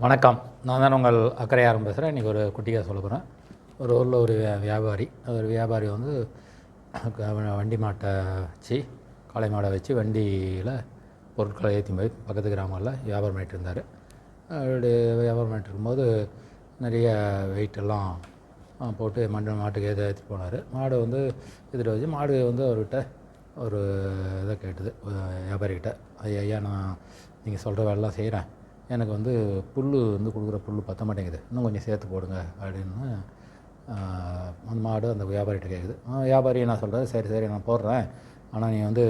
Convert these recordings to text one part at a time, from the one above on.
வணக்கம். நான் தான் உங்கள் அக்கறையாரம் பேசுகிறேன் இன்றைக்கி ஒரு குட்டியாக சொல்ல போகிறேன் ஒரு ஊரில் ஒரு வியா- வியாபாரி. ஒரு வியாபாரி வந்து வண்டி மாட்டை வச்சு காளை மாடை வச்சு வண்டியில் பொருட்களை ஏற்றி போய் பக்கத்து கிராமங்களில் வியாபாரம் பண்ணிட்டு இருந்தார். அப்படி வியாபாரம் பண்ணிட்டு இருக்கும்போது நிறைய வெயிட்டெல்லாம் போட்டு மண்ட மாட்டுக்கு ஏதோ ஏற்றி போனார். மாடு வந்து இதில் வச்சு மாடு வந்து அவர்கிட்ட ஒரு இதை கேட்டுது வியாபாரிக்கிட்ட ஐயா ஐயா நான் நீங்கள் சொல்கிற வேலைலாம் செய்கிறேன் எனக்கு வந்து புல் வந்து கொடுக்குற புல் பற்ற மாட்டேங்குது. இன்னும் கொஞ்சம் சேர்த்து போடுங்க அப்படின்னு அந்த மாடு அந்த வியாபாரிகிட்ட கேட்குது ஆ, வியாபாரி நான் சொல்கிறேன் சரி சரி நான் போடுறேன். ஆனால் நீ வந்து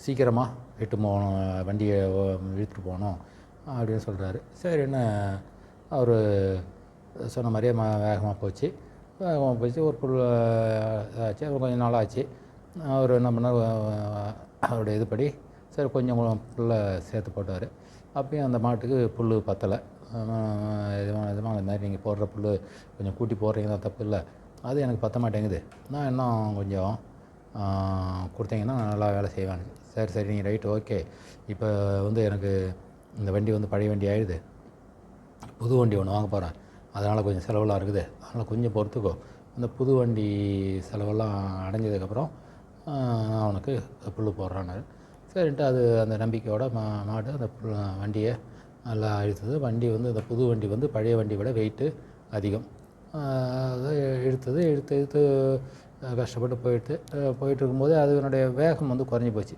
சீக்கிரமாக இட்டு போகணும் வண்டியை இழுத்துட்டு போகணும் அப்படின்னு சொல்கிறாரு சரின்னு அவர் சொன்ன மாதிரியே ம வேகமாக போச்சு. வேகமாக போச்சு ஒரு புல் ஆச்சு அப்புறம் கொஞ்சம் நாளாச்சு அவர் என்ன பண்ணார்? அவருடைய இதுபடி சரி கொஞ்சம் புல்லை சேர்த்து போட்டார். அப்பயும் அந்த மாட்டுக்கு புல் பத்தலை. எதுவும் எதுவும் அந்த மாதிரி நீங்கள் போடுற புல் கொஞ்சம் கூட்டி போடுறீங்க தான் தப்பு இல்லை. அது எனக்கு பத்த மாட்டேங்குது. நான் இன்னும் கொஞ்சம் கொடுத்தீங்கன்னா நல்லா வேலை செய்வேன். சரி சரி நீங்கள் ரைட் ஓகே. இப்போ வந்து எனக்கு இந்த வண்டி வந்து பழைய வண்டி ஆயிடுது. புது வண்டி ஒன்று வாங்க போகிறேன் அதனால் கொஞ்சம் செலவெல்லாம் இருக்குது. அதனால் கொஞ்சம் பொறுத்துக்கோ. அந்த புது வண்டி செலவெல்லாம் அடைஞ்சதுக்கப்புறம் நான் உனக்கு புல் போடுறேன்னாரு. சரின்ட்டு அது அந்த நம்பிக்கையோட மா மாடு அந்த புல் வண்டியை நல்லா இழுத்தது. வண்டி வந்து அந்த புது வண்டி வந்து பழைய வண்டி விட வெயிட்டு அதிகம். அதை இழுத்தது இழுத்து இழுத்து கஷ்டப்பட்டு போயிட்டு போயிட்டு இருக்கும்போது அதனுடைய வேகம் வந்து குறைஞ்சி போச்சு.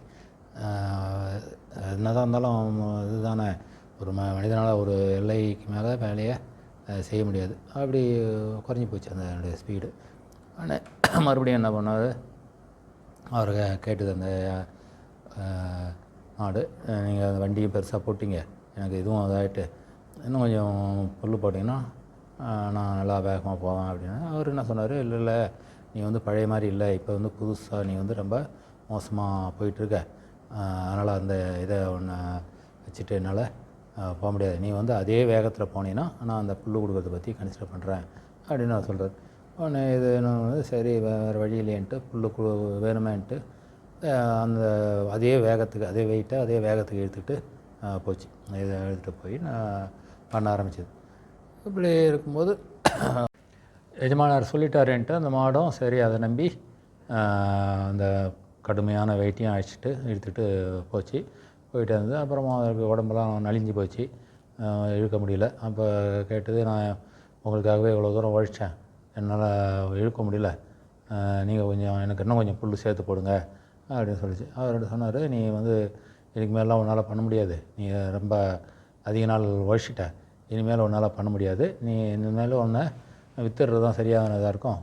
என்னதான் இருந்தாலும் இதுதானே. ஒரு ம மனிதனால் ஒரு எல்லைக்கு மேலே வேலையை செய்ய முடியாது. அப்படி குறைஞ்சி போச்சு அந்த என்னுடைய ஸ்பீடு ஆனால் மறுபடியும் என்ன பண்ணார்? அவர் கேட்டது அந்த ஆடு. நீங்கள் அந்த வண்டியும் பெருசாக போட்டிங்க. எனக்கு இதுவும் இதாகிட்டு இன்னும் கொஞ்சம் புல் போட்டிங்கன்னா நான் நல்லா வேகமாக போவேன் அப்படின்னு. அவர் என்ன சொன்னார் இல்லை இல்லை நீ வந்து பழைய மாதிரி இல்லை. இப்போ வந்து புதுசாக நீ வந்து ரொம்ப மோசமாக போயிட்டுருக்க. அதனால் அந்த இதை ஒன்று வச்சுட்டு என்னால் போக முடியாது. நீ வந்து அதே வேகத்தில் போனீங்கன்னா நான் அந்த புல் கொடுக்குறத பற்றி கன்சிடர் பண்ணுறேன் அப்படின்னு நான் சொல்கிறேன் உடனே இது நான் வந்து சரி வேறு வழி இல்லைன்ட்டு புல் கு வேணுமேன்ட்டு அந்த அதே வேகத்துக்கு அதே வெயிட்டை அதே வேகத்துக்கு இழுத்துக்கிட்டு போச்சு. இதை எடுத்துகிட்டு போய் நான் பண்ண ஆரம்பிச்சது. இப்படி இருக்கும்போது எஜமானார் சொல்லிட்டாருன்ட்டு அந்த மாடும் சரி அதை நம்பி அந்த கடுமையான வெயிட்டையும் அழைச்சிட்டு இழுத்துட்டு போச்சு. போயிட்டு இருந்தது அப்புறமா அதுக்கு உடம்பெல்லாம் நலிஞ்சு போச்சு. இழுக்க முடியல. அப்போ கேட்டது நான் உங்களுக்காகவே இவ்வளோ தூரம் உழைச்சேன். என்னால் இழுக்க முடியல. நீங்கள் கொஞ்சம் எனக்கு இன்னும் கொஞ்சம் புல் சேர்த்து போடுங்க. அப்படின்னு சொல்லிச்சு. அவர் சொன்னார் நீ வந்து இதுக்கு மேலாம் உன்னால் பண்ண முடியாது. நீ ரொம்ப அதிக நாள் உழைச்சிட்ட. இனிமேல் உன்னால் பண்ண முடியாது. நீ இனிமேல் உன்னை வித்துடுறது தான் சரியானதாக இருக்கும்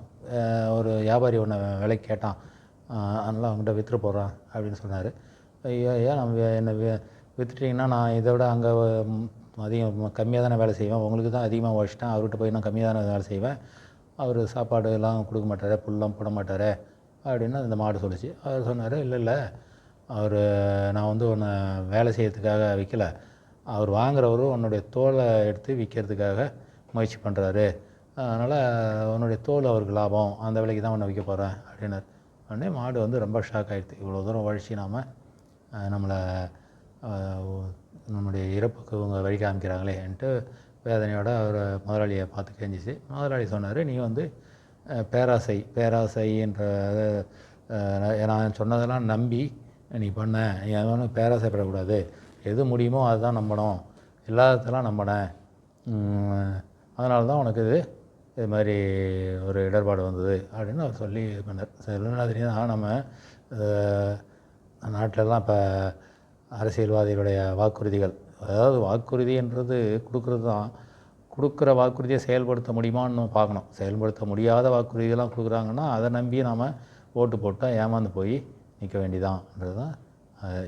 ஒரு வியாபாரி உன்னை விலைக்கு கேட்டான். அதனால் அவங்ககிட்ட வித்துட்டு போகிறான் அப்படின்னு சொன்னார். ஐயா ஐயா நம்ம என்னை வித்துட்டிங்கன்னா நான் இதை விட அங்கே அதிகம் கம்மியாக தானே வேலை செய்வேன். உங்களுக்கு தான் அதிகமாக உழைச்சிட்டேன். அவர்கிட்ட போய் நான் கம்மியாக தானே வேலை செய்வேன். அவர் சாப்பாடு எல்லாம் கொடுக்க மாட்டார். புல்லாம் போட மாட்டார். அப்படின்னு அந்த மாடு சொல்லுச்சு. அவர் சொன்னார் இல்லை இல்லை அவர் நான் வந்து உன்னை வேலை செய்யறதுக்காக விற்கலை அவர் வாங்குறவரும் உன்னுடைய தோலை எடுத்து விற்கிறதுக்காக முயற்சி பண்ணுறாரு அதனால் உன்னுடைய தோல் அவருக்கு லாபம். அந்த விலைக்கு தான் உன்னை விற்க போகிறேன் அப்படின்னார். உடனே மாடு வந்து ரொம்ப ஷாக் ஆகிடுது இவ்வளோ தூரம் உழைச்சி நாம் நம்மளை நம்முடைய இறப்புக்கு இவங்க வழி காமிக்கிறாங்களேன்ட்டு வேதனையோட அவர் முதலாளியை பார்த்து கெஞ்சிச்சு. முதலாளி சொன்னார் நீ வந்து பேராசை பேராசை பேராசைன்ற நான் சொன்னதெல்லாம் நம்பி நீ பண்ண நீ எவனும் பேராசைப்படக்கூடாது. எது முடியுமோ அதுதான் நம்பணும். இல்லாததெல்லாம் நம்பினேன். அதனால தான் உனக்கு இது இது மாதிரி ஒரு இடர்பாடு வந்தது அப்படின்னு அவர் சொல்லி இது பண்ணார். சொல்லணும் தான் நம்ம நாட்டிலலாம் இப்போ அரசியல்வாதிகளுடைய வாக்குறுதிகள் அதாவது வாக்குறுதின்றது கொடுக்குறது தான் கொடுக்குற வாக்குறுதியை செயல்படுத்த முடியுமான்னு நம்ம பார்க்கணும். செயல்படுத்த முடியாத வாக்குறுதியெல்லாம் கொடுக்குறாங்கன்னா அதை நம்பி நாம் ஓட்டு போட்டால் ஏமாந்து போய் நிற்க வேண்டியதான்ன்றது தான்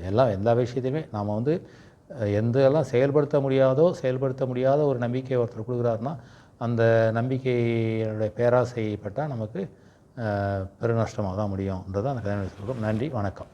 எல்லா எல்லா விஷயத்தையுமே நாம் வந்து எந்த எல்லாம் செயல்படுத்த முடியாதோ செயல்படுத்த முடியாத ஒரு நம்பிக்கை ஒருத்தர் கொடுக்குறாருன்னா அந்த நம்பிக்கையினுடைய பேராசைப்பட்டால் நமக்கு பெருநஷ்டமாக தான் முடியும்ன்றது அந்த கதை சொல்கிறோம் நன்றி வணக்கம்.